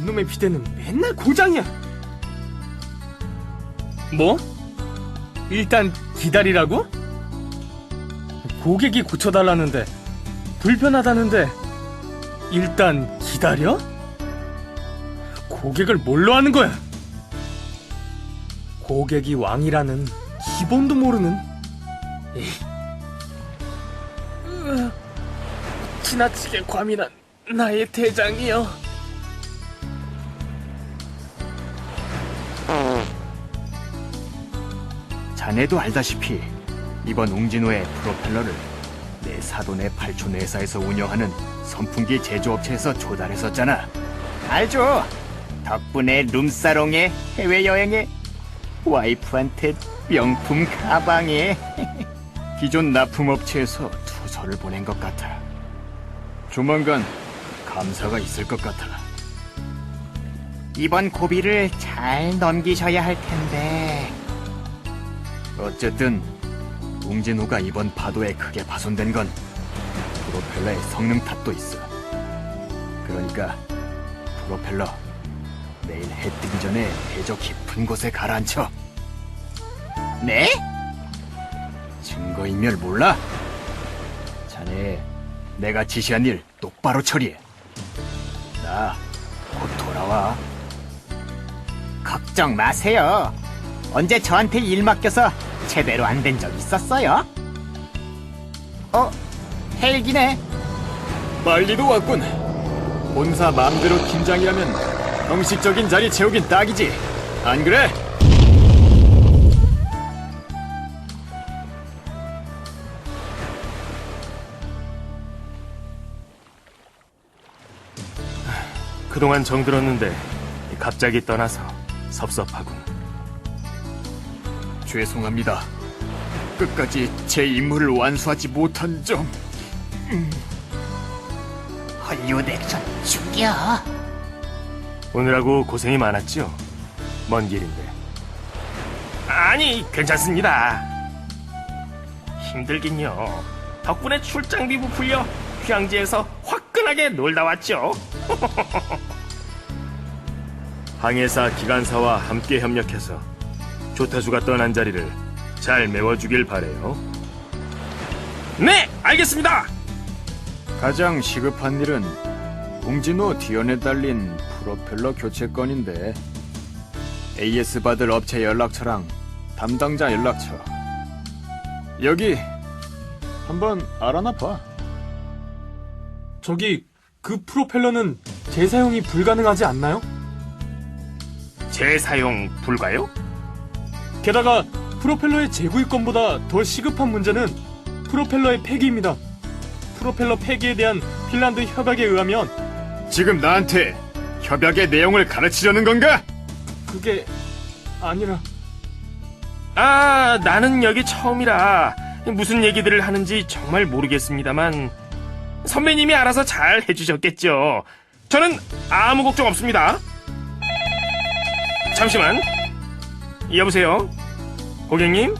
이놈의 비대는 맨날 고장이야. 뭐? 일단 기다리라고? 고객이 고쳐달라는데 불편하다는데 일단 기다려? 고객을 뭘로 하는 거야? 고객이 왕이라는 기본도 모르는 지나치게 과민한 나의 대장이여 자네도 알다시피 이번 웅진호의 프로펠러를 내 사돈의 팔촌 회사에서 운영하는 선풍기 제조업체에서 조달했었잖아. 알죠. 덕분에 룸사롱에 해외여행에 와이프한테 명품 가방에 기존 납품업체에서 투서를 보낸 것 같아. 조만간 감사가 있을 것 같아. 이번 고비를 잘 넘기셔야 할 텐데. 어쨌든 웅진호가 이번 파도에 크게 파손된 건 프로펠러의 성능 탓도 있어. 그러니까 프로펠러 내일 해 뜨기 전에 해저 깊은 곳에 가라앉혀. 네? 증거인멸 몰라? 자네 내가 지시한 일 똑바로 처리해. 나 곧 돌아와. 걱정 마세요. 언제 저한테 일 맡겨서 제대로 안 된 적 있었어요? 어? 헬기네. 빨리도 왔군. 본사 마음대로 팀장이라면 형식적인 자리 채우긴 딱이지. 안 그래? 그동안 정들었는데 갑자기 떠나서 섭섭하군. 죄송합니다. 끝까지 제 임무를 완수하지 못한 점. 헐리우드 액션 죽여. 오늘하고 고생이 많았죠? 먼 길인데. 아니, 괜찮습니다. 힘들긴요. 덕분에 출장비 부풀려 휴양지에서 화끈하게 놀다 왔죠. 항해사 기관사와 함께 협력해서 조타수가 떠난 자리를 잘 메워주길 바래요. 네, 알겠습니다. 가장 시급한 일은 웅진호 뒤연에 달린 프로펠러 교체 건인데 AS 받을 업체 연락처랑 담당자 연락처 여기 한번 알아나 봐. 저기 그 프로펠러는 재사용이 불가능하지 않나요? 재사용 불가요? 게다가 프로펠러의 재구입건보다 더 시급한 문제는 프로펠러의 폐기입니다. 프로펠러 폐기에 대한 핀란드 협약에 의하면 지금 나한테 협약의 내용을 가르치려는 건가? 그게 아니라 아, 나는 여기 처음이라 무슨 얘기들을 하는지 정말 모르겠습니다만 선배님이 알아서 잘 해주셨겠죠. 저는 아무 걱정 없습니다. 잠시만. 여보세요? 고객님?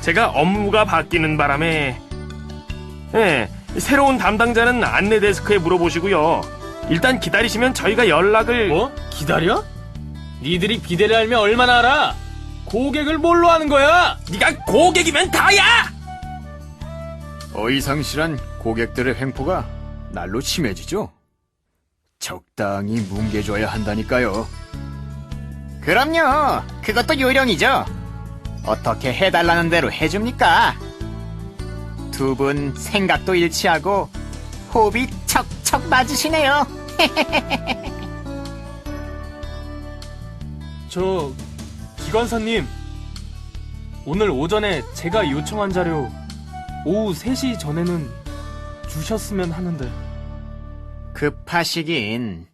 제가 업무가 바뀌는 바람에 예, 새로운 담당자는 안내 데스크에 물어보시고요. 일단 기다리시면 저희가 연락을 뭐? 기다려? 니들이 비대를 알면 얼마나 알아? 고객을 뭘로 하는 거야? 네가 고객이면 다야! 어이상실한 고객들의 횡포가 날로 심해지죠. 적당히 뭉개줘야 한다니까요. 그럼요. 그것도 요령이죠. 어떻게 해달라는 대로 해줍니까? 두 분 생각도 일치하고 호흡이 척척 맞으시네요. 저 기관사님 오늘 오전에 제가 요청한 자료 오후 3시 전에는 주셨으면 하는데 급하시긴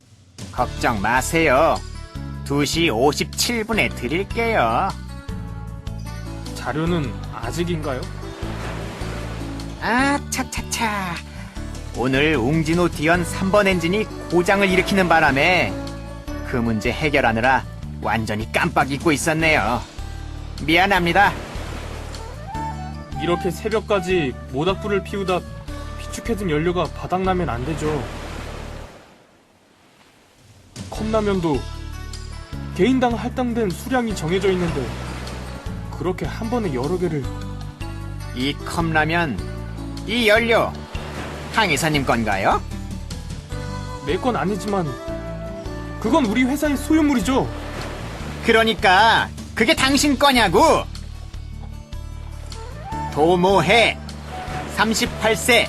걱정 마세요. 2시 57분에 드릴게요. 자료는 아직인가요? 아, 차차차. 오늘 웅진호 디언 3번 엔진이 고장을 일으키는 바람에 그 문제 해결하느라 완전히 깜빡 잊고 있었네요. 미안합니다. 이렇게 새벽까지 모닥불을 피우다 비축해둔 연료가 바닥나면 안 되죠. 컵라면도 개인당 할당된 수량이 정해져 있는데 그렇게 한 번에 여러 개를 이 컵라면, 이 연료, 황 이사님 건가요? 내 건 아니지만 그건 우리 회사의 소유물이죠. 그러니까 그게 당신 거냐고. 도모해 38세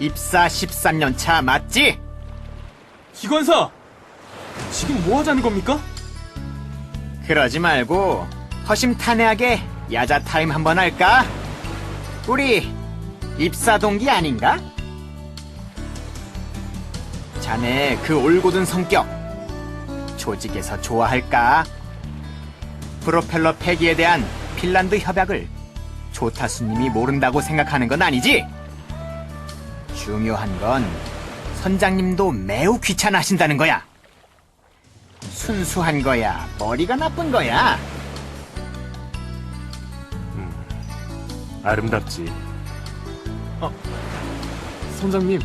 입사 13년 차 맞지? 기관사! 지금 뭐 하자는 겁니까? 그러지 말고 허심탄회하게 야자 타임 한번 할까? 우리 입사 동기 아닌가? 자네 그 올곧은 성격 조직에서 좋아할까? 프로펠러 폐기에 대한 핀란드 협약을 조타수님이 모른다고 생각하는 건 아니지? 중요한 건 선장님도 매우 귀찮아하신다는 거야. 순수한 거야? 머리가 나쁜 거야? 아름답지. 선장님,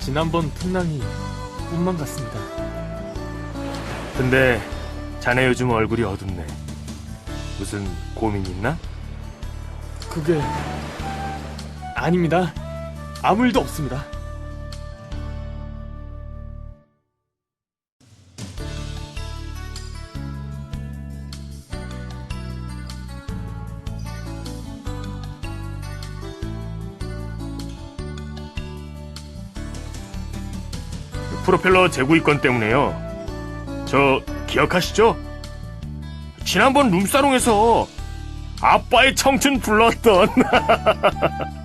지난번 풍랑이 꿈만 같습니다. 근데 자네 요즘 얼굴이 어둡네. 무슨 고민 있나? 그게 아닙니다. 아무 일도 없습니다. 프로펠러 재고 입건 때문에요. 저 기억하시죠? 지난번 룸사롱에서 아빠의 청춘 불렀던